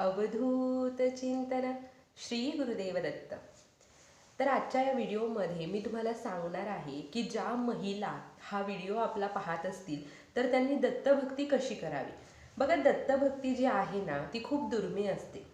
अवधूत चिंतन श्री गुरुदेव दत्त तर आजच्या या व्हिडिओमध्ये मी तुम्हाला सांगणार आहे की ज्या महिला हा व्हिडिओ आपला पाहत असतील तर त्यांनी दत्तभक्ती कशी करावी? बघा दत्तभक्ती जी आहे ना ती खूप दुर्मिळ असते.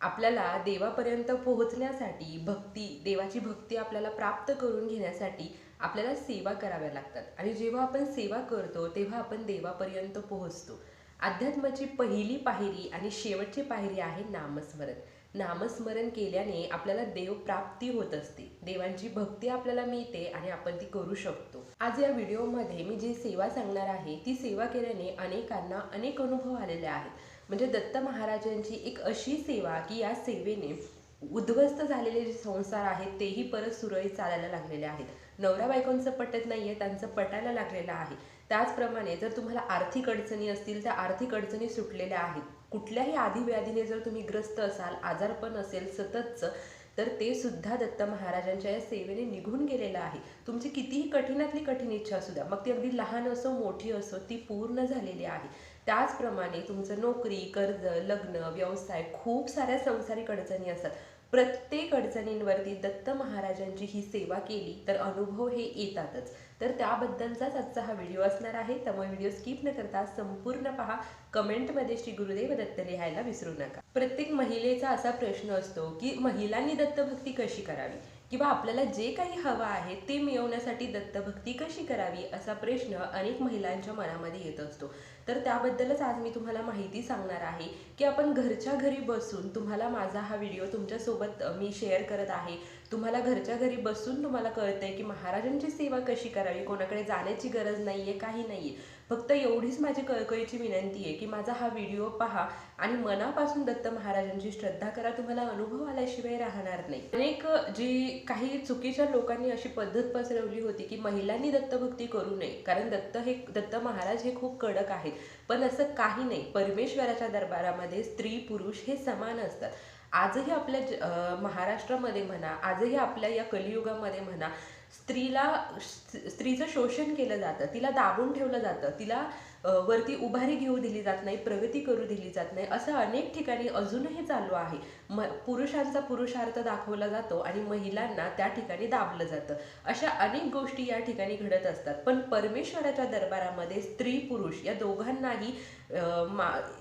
आपल्याला देवापर्यंत पोहोचण्यासाठी भक्ती देवाची भक्ती आपल्याला प्राप्त करून घेण्यासाठी आपल्याला सेवा कराव्या लागतात. आणि जेव्हा आपण सेवा करतो तेव्हा आपण देवापर्यंत पोहोचतो. अध्यात्माची पहिली पायरी आणि शेवटची पायरी आहे नामस्मरण. नामस्मरण केल्याने आपल्याला देव प्राप्ती होत असते. देवांची भक्ती आपल्याला मिळते आणि आपण ती करू शकतो. आज या व्हिडिओमध्ये मी जी सेवा सांगणार आहे ती सेवा केल्याने अनेकांना अनेक अनुभव आलेले आहेत. म्हणजे दत्त महाराजांची एक अशी सेवा की या सेवेने उद्ध्वस्त झालेले जे संसार आहेत तेही परत सुरळीत चालायला लागलेले आहेत. नवरा बायकोंचं पटत नाहीये त्यांचं पटायला लागलेलं आहे. त्याचप्रमाणे जर तुम्हाला आर्थिक अडचणी असतील त्या आर्थिक अडचणी सुटलेल्या आहेत. कुठल्याही आधीव्याधीने जर तुम्ही ग्रस्त असाल आजारपण असेल सततचं तर ते सुद्धा दत्त महाराजांच्या या सेवेने निघून गेलेलं आहे. तुमची कितीही कठीणातली कठीण इच्छा असू द्या मग ती अगदी लहान असो मोठी असो ती पूर्ण झालेली आहे. त्याचप्रमाणे तुमचं नोकरी कर्ज लग्न व्यवसाय खूप साऱ्या संसारिक अडचणी असतात. प्रत्येक अडचणींवरती दत्त महाराजांची ही सेवा केली तर अनुभव हे येतातच. तर त्याबद्दलचाच आजचा हा व्हिडिओ असणार आहे. त्यामुळे व्हिडिओ स्किप न करता संपूर्ण पहा. कमेंटमध्ये श्री गुरुदेव दत्त लिहायला विसरू नका. प्रत्येक महिलेचा असा प्रश्न असतो की महिलांनी दत्तभक्ती कशी करावी? किंवा आपल्याला जे काही हवं आहे ते मिळवण्यासाठी दत्तभक्ती कशी करावी असा प्रश्न अनेक महिलांच्या मनामध्ये येत असतो. तर त्याबद्दलच आज मी तुम्हाला माहिती सांगणार आहे की आपण घरच्या घरी बसून तुम्हाला माझा हा व्हिडिओ तुमच्यासोबत मी शेअर करत आहे. तुम्हाला घरच्या घरी बसून तुम्हाला कळतंय की महाराजांची सेवा कशी करावी कोणाकडे जाण्याची गरज नाही आहे काही नाही आहे फक्त एवढीच माझी कळकळीची विनंती आहे की माझा हा व्हिडिओ पहा आणि मनापासून दत्त महाराजांची श्रद्धा करा. तुम्हाला अनुभव आल्याशिवाय राहणार नाही. अनेक जी काही चुकीच्या लोकांनी अशी पद्धत पसरवली होती की महिलांनी दत्तभक्ती करू नये कारण दत्त हे दत्त महाराज हे खूप कडक आहेत. पण असं काही नाही. परमेश्वराच्या दरबारामध्ये स्त्री पुरुष हे समान असतात. आजही आपल्या महाराष्ट्रामध्ये म्हणा आजही आपल्या या कलियुगामध्ये म्हणा स्त्रीला स्त्रीचं शोषण केलं जातं तिला दाबून ठेवलं जातं तिला वरती उभारी घेऊ दिली जात नाही प्रगती करू दिली जात नाही असं अनेक ठिकाणी अजूनही चालू आहे. म पुरुषांचा पुरुषार्थ दाखवला जातो आणि महिलांना त्या ठिकाणी दाबलं जातं. अशा अनेक गोष्टी या ठिकाणी घडत असतात. पण परमेश्वराच्या दरबारामध्ये स्त्री पुरुष या दोघांनाही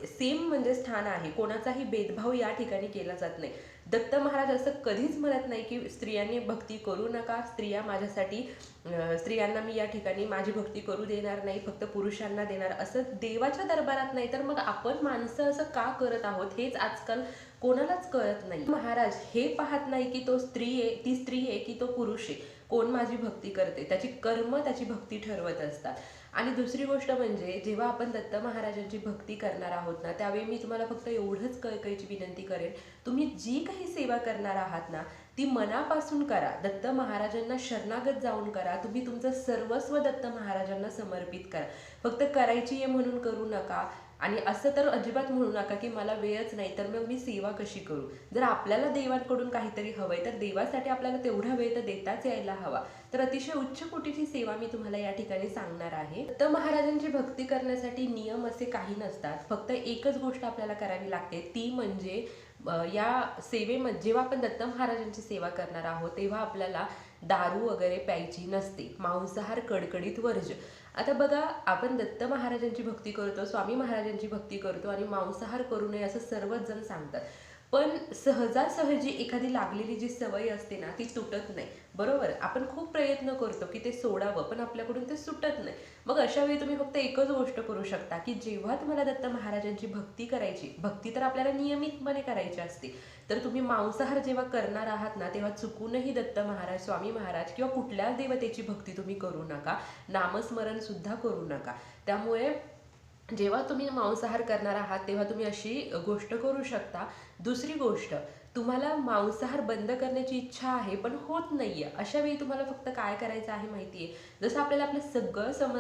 सेम म्हणजे स्थान आहे. कोणाचाही भेदभाव या ठिकाणी केला जात नाही. दत्त महाराज असं कधीच म्हणत नाही की स्त्रियांनी भक्ती करू नका स्त्रिया माझ्यासाठी स्त्रियांना मी या ठिकाणी माझी भक्ती करू देणार नाही फक्त पुरुषांना देणार. असं देवाच्या दरबारात नाही तर मग आपण माणसं असं का करत आहोत हेच आजकाल कोणालाच कळत नाही. महाराज हे पाहत नाही की तो स्त्री आहे ती स्त्री आहे की तो पुरुष आहे. कोण माझी भक्ती करते? त्याची कर्म त्याची भक्ती ठरवत असतात. आणि दुसरी गोष्ट म्हणजे जेव्हा आपण दत्त महाराजांची भक्ती करणार आहोत ना त्यावेळी मी तुम्हाला फक्त एवढंच कळकळीची विनंती करेन तुम्ही जी काही सेवा करणार आहात ना ती मनापासून करा. दत्त महाराजांना शरणागत जाऊन करा. तुम्ही तुमचं सर्वस्व दत्त महाराजांना समर्पित करा. फक्त करायची आहे म्हणून करू नका. आणि असं तर अजिबात म्हणू नका की मला वेळच नाही तर मग मी सेवा कशी करू? जर आपल्याला देवांकडून काहीतरी हवंय तर देवासाठी आपल्याला तेवढा वेळ तर देताच यायला हवा. तर अतिशय उच्च कोटीची सेवा मी तुम्हाला या ठिकाणी सांगणार आहे. तर महाराजांची भक्ती करण्यासाठी नियम असे काही नसतात. फक्त एकच गोष्ट आपल्याला करावी लागते ती म्हणजे या सेवेमध्ये जेव्हा आपण दत्त महाराजांची सेवा करणार आहोत तेव्हा आपल्याला दारू वगैरे प्यायची नसते. मांसाहार कडकडीत वर्ज. आता बघा आपण दत्त महाराजांची भक्ती करतो स्वामी महाराजांची भक्ती करतो आणि मांसाहार करू नये असं सर्वच जण सांगतात. पण सहजासहजी एखादी लागलेली जी सवय असते ना ती तुटत नाही. बरोबर? आपण खूप प्रयत्न करतो की ते सोडावं पण आपल्याकडून ते सुटत नाही. मग अशा वेळी तुम्ही फक्त एकच गोष्ट करू शकता की जेव्हा तुम्हाला दत्त महाराजांची भक्ती करायची भक्ती तर आपल्याला नियमितपणे करायची असते. तर तुम्ही मांसाहार जेव्हा करणार आहात ना तेव्हा चुकूनही दत्त महाराज स्वामी महाराज किंवा कुठल्याच देवतेची भक्ती तुम्ही करू नका. नामस्मरण सुद्धा करू नका. त्यामुळे जेव्हा तुम्ही मांसाहार करणार आहात तेव्हा तुम्ही अशी गोष्ट करू शकता. दुसरी गोष्ट तुम्हाला मांसाहार बंद करण्याची इच्छा आहे पण होत नाहीये. अशा वेळी तुम्हाला फक्त काय करायचं आहे माहिती आहे जसं आपल्याला आपलं सगळं सम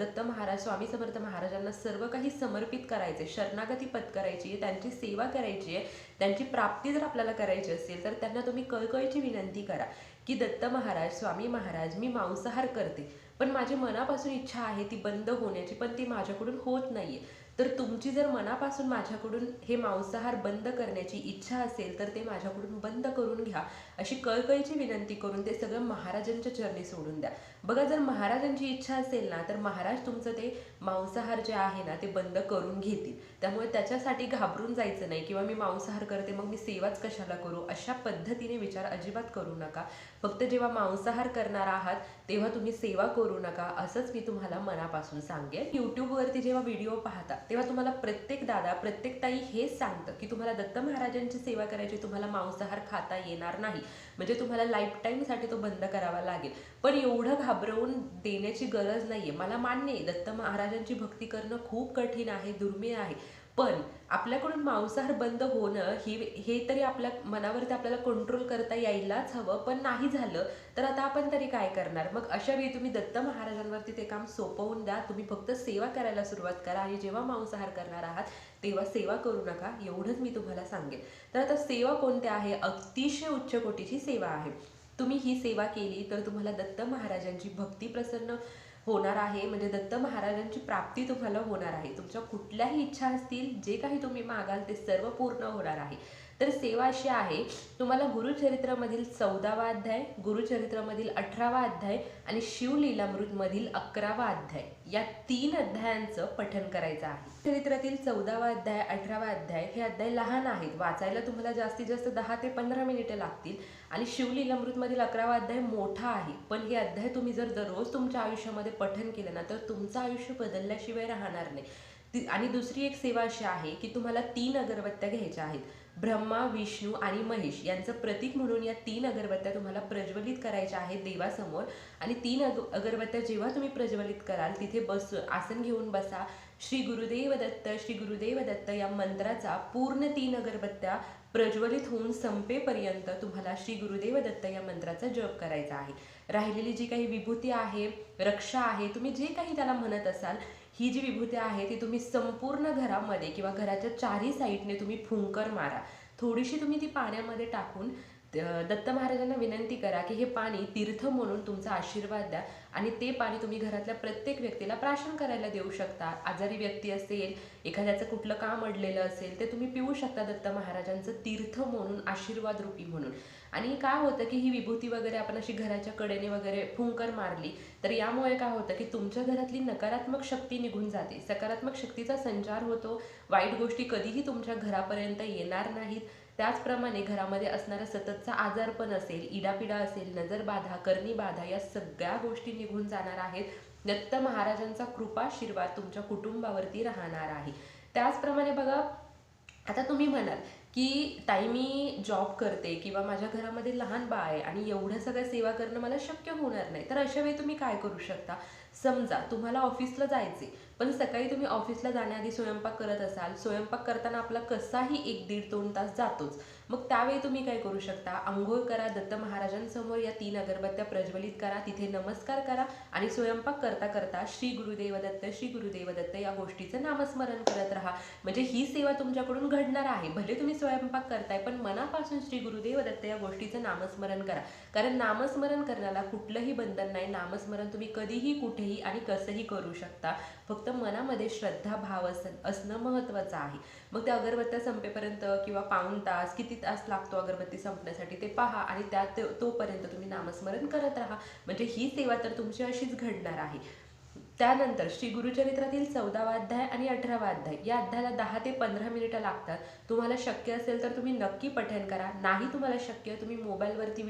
दत्त महाराज स्वामी समर्थ महाराजांना सर्व काही समर्पित करायचे शरणागती पत्करायची आहे त्यांची सेवा करायची आहे. त्यांची प्राप्ती जर आपल्याला करायची असेल तर त्यांना तुम्ही कळकळीची विनंती करा की दत्त महाराज स्वामी महाराज मी मांसाहार करते. पण माझी मनापासून इच्छा आहे ती बंद होण्याची पण ती माझ्याकडून होत नाहीये. तर तुमची जर मनापासून माझ्याकडून हे मांसाहार बंद करण्याची इच्छा असेल तर ते माझ्याकडून बंद करून घ्या. अशी कळकळीची विनंती करून ते सगळं महाराजांच्या चरणी सोडून द्या. बघा जर महाराजांची इच्छा असेल ना तर महाराज तुमचं ते मांसाहार जे आहे ना ते बंद करून घेतील. त्यामुळे त्याच्यासाठी घाबरून जायचं नाही किंवा मी मांसाहार करते मग मी सेवाच कशाला करू? अशा पद्धतीने विचार अजिबात करू नका. फक्त जेव्हा मांसाहार करणार आहात तेव्हा तुम्ही सेवा करू नका असंच मी तुम्हाला मनापासून सांगेन. यूट्यूबवरती जेव्हा व्हिडिओ पाहता तेव्हा तुम्हाला प्रत्येक दादा प्रत्येक ताई हेच सांगतं की तुम्हाला दत्त महाराजांची सेवा करायची तुम्हाला मांसाहार खाता येणार नाही. म्हणजे तुम्हाला लाईफ टाईमसाठी तो बंद करावा लागेल. पण एवढं घाबरवून देण्याची गरज नाही आहे मला मान्य आहे दत्त महाराजांची भक्ती करणं खूप कठीण आहे दुर्मिळ आहे. पण आपल्याकडून मांसाहार बंद होणं ही हे तरी आपल्या मनावरती आपल्याला कंट्रोल करता यायलाच हवं. पण नाही झालं तर आता आपण तरी काय करणार? मग अशा वेळी तुम्ही दत्त महाराजांवरती ते काम सोपवून द्या. तुम्ही फक्त सेवा करायला सुरुवात करा आणि जेव्हा मांसाहार करणार आहात तेव्हा सेवा करू नका एवढंच मी तुम्हाला सांगेन. तर आता सेवा कोणत्या आहे? अतिशय उच्च कोटीची सेवा आहे. तुम्ही ही सेवा केली तर तुम्हाला दत्त महाराजांची भक्ती प्रसन्न होणार आहे. म्हणजे दत्त महाराजांची प्राप्ती तुम्हाला होणार आहे. तुमच्या कुठल्याही इच्छा असतील जे काही तुम्ही मागाल ते सर्व पूर्ण होणार आहे. तर सेवा अशी आहे तुम्हाला गुरुचरित्रामधील चौदावा अध्याय गुरुचरित्रामधील अठरावा अध्याय आणि शिवलीलामृतमधील अकरावा अध्याय या तीन अध्यायांचं पठन करायचं आहे. चरित्रातील चौदावा अध्याय अठरावा अध्याय हे अध्याय लहान आहेत. वाचायला तुम्हाला जास्तीत जास्त दहा ते पंधरा मिनिटं लागतील आणि शिवलीलामृतमधील अकरावा अध्याय मोठा आहे. पण हे अध्याय तुम्ही जर दररोज तुमच्या आयुष्यामध्ये पठन केलं ना तर तुमचं आयुष्य बदलल्याशिवाय राहणार नाही. आणि दुसरी एक सेवा अशी आहे की तुम्हाला तीन अगरबत्त्या घ्यायच्या आहेत. ब्रह्मा विष्णू आणि महेश यांचं प्रतीक म्हणून या तीन अगरबत्त्या तुम्हाला प्रज्वलित करायच्या आहेत देवासमोर. आणि तीन अग अगरबत्त्या जेव्हा तुम्ही प्रज्वलित कराल तिथे बस आसन घेऊन बसा. श्री गुरुदेव दत्त श्री गुरुदेव दत्त या मंत्राचा पूर्ण तीन अगरबत्त्या प्रज्वलित होऊन संपेपर्यंत तुम्हाला श्री गुरुदेव दत्त या मंत्राचा जप करायचा आहे. राहिलेली जी काही विभूती आहे रक्षा आहे तुम्ही जे काही त्याला म्हणत असाल ही जी विभूती आहे ती तुम्ही संपूर्ण घरामध्ये किंवा घराच्या चारही साईडने तुम्ही फुंकर मारा. थोडीशी तुम्ही ती पाण्यामध्ये टाकून दत्त महाराजांना विनंती करा की हे पाणी तीर्थ म्हणून तुमचा आशीर्वाद द्या. आणि ते पाणी तुम्ही घरातल्या प्रत्येक व्यक्तीला प्राशन करायला देऊ शकता. आजारी व्यक्ती असेल एखाद्याचं कुठलं काम अडलेलं असेल ते तुम्ही पिऊ शकता दत्त महाराजांचं तीर्थ म्हणून आशीर्वाद रूपी म्हणून. आणि काय होतं की ही विभूती वगैरे आपण अशी घराच्या कडेने वगैरे फुंकर मारली तर यामुळे काय होतं की तुमच्या घरातली नकारात्मक शक्ती निघून जाते. सकारात्मक शक्तीचा संचार होतो. वाईट गोष्टी कधीही तुमच्या घरापर्यंत येणार नाहीत. त्याचप्रमाणे घरामध्ये असणारा सततचा आजारपण असेल इडापिडा असेल नजरबाधा करणीबाधा या सगळ्या गोष्टी निघून जाणार आहेत. दत्त महाराजांचा कृपाशीर्वाद तुमच्या कुटुंबावरती राहणार आहे. त्याचप्रमाणे बघा आता तुम्ही म्हणाल की ताई मी जॉब करते किंवा माझ्या घरामध्ये लहान बाळ आहे आणि एवढ्या सगळ्या सेवा करणं मला शक्य होणार नाही तर अशा वेळी तुम्ही काय करू शकता? समजा तुम्हाला ऑफिसला जायचे पण सकाळी तुम्ही ऑफिसला जाण्याआधी स्वयंपाक करत असाल स्वयंपाक करताना आपला कसाही एक दीड दोन तास जातोच. मग त्यावेळी तुम्ही काय करू शकता? आंघोळ करा दत्त महाराजांसमोर या तीन अगरबत्त्या प्रज्वलित करा तिथे नमस्कार करा आणि स्वयंपाक करता करता श्री गुरुदेव दत्त श्री गुरुदेव दत्त या गोष्टीचं नामस्मरण करत राहा. म्हणजे ही सेवा तुमच्याकडून घडणार आहे. भले तुम्ही स्वयंपाक करताय पण मनापासून श्री गुरुदेव दत्त या गोष्टीचं नामस्मरण करा. कारण नामस्मरण करण्याला कुठलंही बंधन नाही. नामस्मरण तुम्ही कधीही कुठेही आणि कसंही करू शकता. फक्त मनामध्ये श्रद्धा भाव असणं महत्त्वाचं आहे. मग त्या अगरबत्त्या संपेपर्यंत किंवा पाऊण तास किती तास लागतो अगरबत्ती संपण्यासाठी ते पहा आणि त्या तोपर्यंत तुम्ही नामस्मरण करत राहा. म्हणजे ही सेवा तर तुमची अशीच घडणार आहे. त्यानंतर श्री गुरुचरित्रातील चौदावा अध्याय आणि अठरावा अध्याय या अध्यायाला दहा ते पंधरा मिनिटं लागतात. तुम्हाला शक्य असेल तर तुम्ही नक्की पठण करा. नाही तुम्हाला शक्य तुम्ही मोबाईलवरती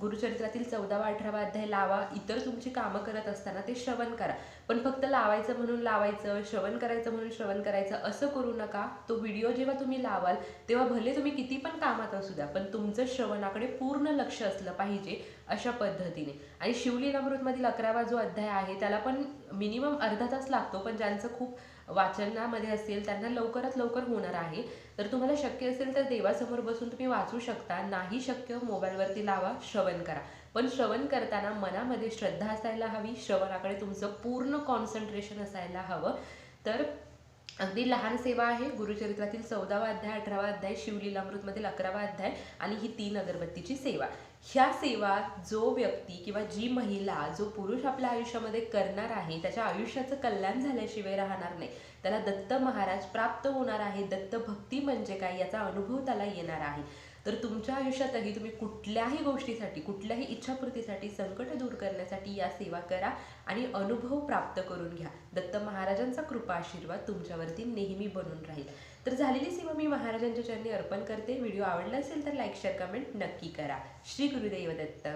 गुरुचरित्रातील चौदावा अठरावा अध्याय लावा. इतर तुमची कामं करत असताना ते श्रवण करा. पण फक्त लावायचं म्हणून लावायचं श्रवण करायचं म्हणून श्रवण करायचं असं करू नका. तो व्हिडिओ जेव्हा तुम्ही लावाल तेव्हा भले तुम्ही किती पण कामात असू द्या पण तुमचं श्रवणाकडे पूर्ण लक्ष असलं पाहिजे. अशा पद्धतीने. आणि शिवलीलामृतमधील अकरावा जो अध्याय आहे त्याला पण मिनिमम अर्धा तास लागतो पण ज्यांचं खूप वाचनामध्ये असेल त्यांना लवकरात लवकर होणार आहे. तर तुम्हाला शक्य असेल तर देवासमोर बसून तुम्ही वाचू शकता. नाही शक्य मोबाईलवरती लावा श्रवण करा. पण श्रवण करताना मनामध्ये श्रद्धा असायला हवी श्रवणाकडे तुमचं पूर्ण कॉन्सन्ट्रेशन असायला हवं. तर अगदी लहान सेवा आहे. गुरुचरित्रातील चौदावा अध्याय अठरावा अध्याय शिवलीलामृतमधील अकरावा अध्याय आणि ही तीन अगरबत्तीची सेवा. ह्या सेवा जो व्यक्ती किंवा जी महिला जो पुरुष आपल्या आयुष्यामध्ये करणार आहे त्याच्या आयुष्याचं कल्याण झाल्याशिवाय राहणार नाही. त्याला दत्त महाराज प्राप्त होणार आहे. दत्त भक्ती म्हणजे काय याचा अनुभव त्याला येणार आहे. तर तुमच्या आयुष्यातही तुम्ही कुठल्याही गोष्टीसाठी कुठल्याही इच्छापूर्तीसाठी संकट दूर करण्यासाठी या सेवा करा आणि अनुभव प्राप्त करून घ्या. दत्त महाराजांचा कृपा आशीर्वाद तुमच्यावरती नेहमी बनून राहील. तर झालेली सेवा मी महाराजांच्या चरणी अर्पण करते. व्हिडिओ आवडला असेल तर लाईक शेअर कमेंट नक्की करा. श्री गुरुदेव दत्त.